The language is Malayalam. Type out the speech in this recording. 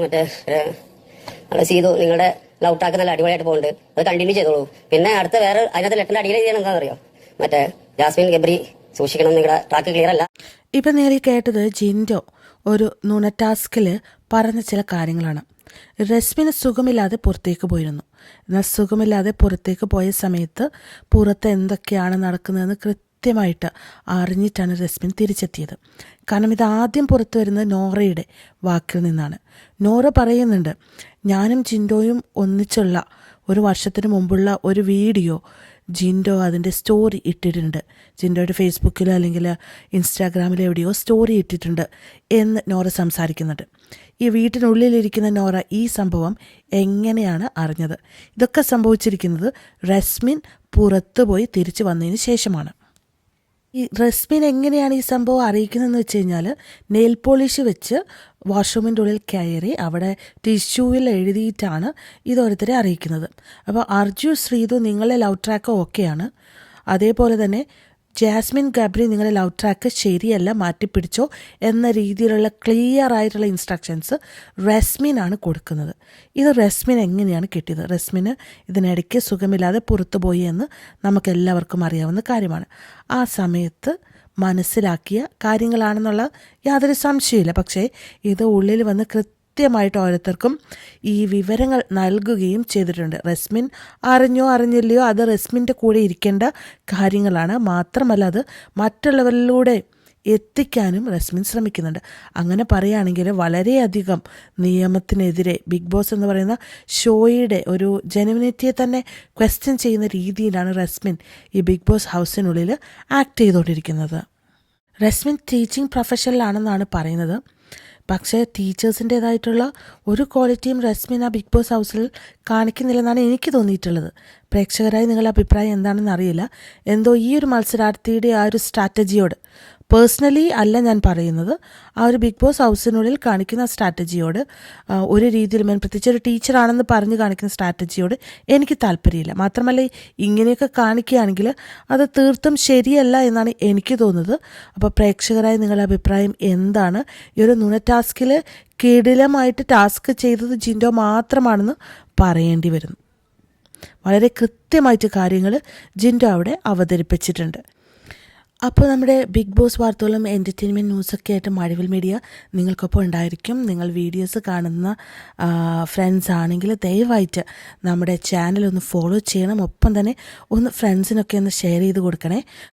മറ്റേ ഏ, സീതു നിങ്ങളുടെ ലൗട്ടാക്ക് ടാക്ക് നല്ല അടിപൊളിയായിട്ട് പോകുന്നുണ്ട്. അത് കണ്ടിന്യൂ ചെയ്തോളൂ. പിന്നെ അടുത്ത വേറെ അതിനകത്ത് ലെറ്ററിന്റെ അടിയിൽ ചെയ്യണം എന്താണെന്നറിയോ? മറ്റേ ജാസ്മിൻ ഗബ്രി സൂക്ഷിക്കണം നിങ്ങളുടെ ട്രാക്ക് ക്ലിയർ അല്ല. ഇപ്പം നേരി കേട്ടത് ജിൻഡോ ഒരു നുണ പറഞ്ഞ ചില കാര്യങ്ങളാണ്. രശ്മിന് സുഖമില്ലാതെ പുറത്തേക്ക് പോയിരുന്നു. എന്നാൽ സുഖമില്ലാതെ പുറത്തേക്ക് പോയ സമയത്ത് പുറത്ത് എന്തൊക്കെയാണ് നടക്കുന്നതെന്ന് കൃത്യമായിട്ട് അറിഞ്ഞിട്ടാണ് റസ്മിൻ തിരിച്ചെത്തിയത്. കാരണം ഇത് ആദ്യം പുറത്തു വരുന്നത് നോറയുടെ വാക്കിൽ നിന്നാണ്. നോറ പറയുന്നുണ്ട് ഞാനും ചിൻഡോയും ഒന്നിച്ചുള്ള ഒരു വർഷത്തിന് മുമ്പുള്ള ഒരു വീഡിയോ ജിൻഡോ അതിന്റെ സ്റ്റോറി ഇട്ടിട്ടുണ്ട്. ജിൻഡോയുടെ ഫേസ്ബുക്കിലോ അല്ലെങ്കിൽ ഇൻസ്റ്റാഗ്രാമിലോ എവിടെയോ സ്റ്റോറി ഇട്ടിട്ടുണ്ട് എന്ന് നോറ സംസാരിക്കുന്നുണ്ട്. ഈ വീട്ടിനുള്ളിലിരിക്കുന്ന നോറ ഈ സംഭവം എങ്ങനെയാണ് അറിഞ്ഞത്? ഇതൊക്കെ സംഭവിച്ചിരിക്കുന്നത് റസ്മിൻ പുറത്തുപോയി തിരിച്ചു വന്നതിന് ശേഷമാണ്. ഈ റസ്മിൻ എങ്ങനെയാണ് ഈ സംഭവം അറിയിക്കുന്നതെന്ന് വെച്ച് കഴിഞ്ഞാൽ നെയിൽ പോളിഷ് വെച്ച് വാഷ്റൂമിന്റെ ഉള്ളിൽ കയറി അവിടെ ടിഷ്യൂവിൽ എഴുതിയിട്ടാണ് ഇത് അറിയിക്കുന്നത്. അപ്പോൾ അർജു ശ്രീതു നിങ്ങളെ ലവ് ട്രാക്ക് ഓക്കെയാണ്. അതേപോലെ തന്നെ ജാസ്മിൻ ഗബ്രി നിങ്ങളെ ലവ് ട്രാക്ക് ശരിയല്ല മാറ്റിപ്പിടിച്ചോ എന്ന രീതിയിലുള്ള ക്ലിയർ ആയിട്ടുള്ള ഇൻസ്ട്രക്ഷൻസ് റെസ്മിനാണ് കൊടുക്കുന്നത്. ഇത് റെസ്മിൻ എങ്ങനെയാണ് കിട്ടിയത്? റെസ്മിന് ഇതിനിടയ്ക്ക് സുഖമില്ലാതെ പുറത്തുപോയി എന്ന് നമുക്കെല്ലാവർക്കും അറിയാവുന്ന കാര്യമാണ്. ആ സമയത്ത് മനസ്സിലാക്കിയ കാര്യങ്ങളാണെന്നുള്ള യാതൊരു സംശയമില്ല പക്ഷേ ഇത് ഉള്ളിൽ വന്ന് കൃത്യമായിട്ട് ഓരോരുത്തർക്കും ഈ വിവരങ്ങൾ നൽകുകയും ചെയ്തിട്ടുണ്ട്. റസ്മിൻ അറിഞ്ഞോ അറിഞ്ഞില്ലയോ അത് റസ്മിന്റെ കൂടെ ഇരിക്കേണ്ട കാര്യങ്ങളാണ്. മാത്രമല്ല അത് മറ്റുള്ളവരിലൂടെ എത്തിക്കാനും റസ്മിൻ ശ്രമിക്കുന്നുണ്ട്. അങ്ങനെ പറയുകയാണെങ്കിൽ വളരെയധികം നിയമത്തിനെതിരെ ബിഗ് ബോസ് എന്ന് പറയുന്ന ഷോയുടെ ഒരു ജെനുവിനിറ്റിയെ തന്നെ ക്വസ്റ്റ്യൻ ചെയ്യുന്ന രീതിയിലാണ് റസ്മിൻ ഈ ബിഗ് ബോസ് ഹൗസിനുള്ളിൽ ആക്ട് ചെയ്തുകൊണ്ടിരിക്കുന്നത്. റസ്മിൻ ടീച്ചിങ് പ്രൊഫഷനിലാണെന്നാണ് പറയുന്നത്. പക്ഷേ ടീച്ചേഴ്സിന്റേതായിട്ടുള്ള ഒരു ക്വാളിറ്റിയും രശ്മിന ബിഗ് ബോസ് ഹൗസിൽ കാണിക്കുന്നില്ലെന്നാണ് എനിക്ക് തോന്നിയിട്ടുള്ളത്. പ്രേക്ഷകരായി നിങ്ങളുടെ അഭിപ്രായം എന്താണെന്ന് അറിയില്ല എന്തോ ഈ ഒരു മത്സരാർത്ഥിയുടെ ആ ഒരു സ്ട്രാറ്റജിയോട് പേഴ്സണലി അല്ല ഞാൻ പറയുന്നത്. ആ ഒരു ബിഗ് ബോസ് ഹൗസിനുള്ളിൽ കാണിക്കുന്ന സ്ട്രാറ്റജിയോട് ഒരു രീതിയിലും ഞാൻ പ്രത്യേകിച്ച് ഒരു ടീച്ചറാണെന്ന് പറഞ്ഞ് കാണിക്കുന്ന സ്ട്രാറ്റജിയോട് എനിക്ക് താല്പര്യമില്ല. മാത്രമല്ല ഇങ്ങനെയൊക്കെ കാണിക്കുകയാണെങ്കിൽ അത് തീർത്തും ശരിയല്ല എന്നാണ് എനിക്ക് തോന്നുന്നത്. അപ്പോൾ പ്രേക്ഷകരായ നിങ്ങളുടെ അഭിപ്രായം എന്താണ്? ഈ ഒരു നുണ ടാസ്കിൽ കിടിലമായിട്ട് ടാസ്ക് ചെയ്തത് ജിൻഡോ മാത്രമാണെന്ന് പറയേണ്ടി വരുന്നു. വളരെ കൃത്യമായിട്ട് കാര്യങ്ങൾ ജിൻഡോ അവിടെ അവതരിപ്പിച്ചിട്ടുണ്ട്. അപ്പോൾ നമ്മുടെ ബിഗ് ബോസ് വാർത്തകളും എന്റർടൈൻമെന്റ് ന്യൂസൊക്കെ ആയിട്ട് മഴവിൽ മീഡിയ നിങ്ങൾക്കൊപ്പം ഉണ്ടായിരിക്കും. നിങ്ങൾ വീഡിയോസ് കാണുന്ന ഫ്രണ്ട്സ് ആണെങ്കിൽ ദയവായിട്ട് നമ്മുടെ ചാനൽ ഒന്ന് ഫോളോ ചെയ്യണം. ഒപ്പം തന്നെ ഒന്ന് ഫ്രണ്ട്സിനൊക്കെ ഒന്ന് ഷെയർ ചെയ്ത് കൊടുക്കണേ.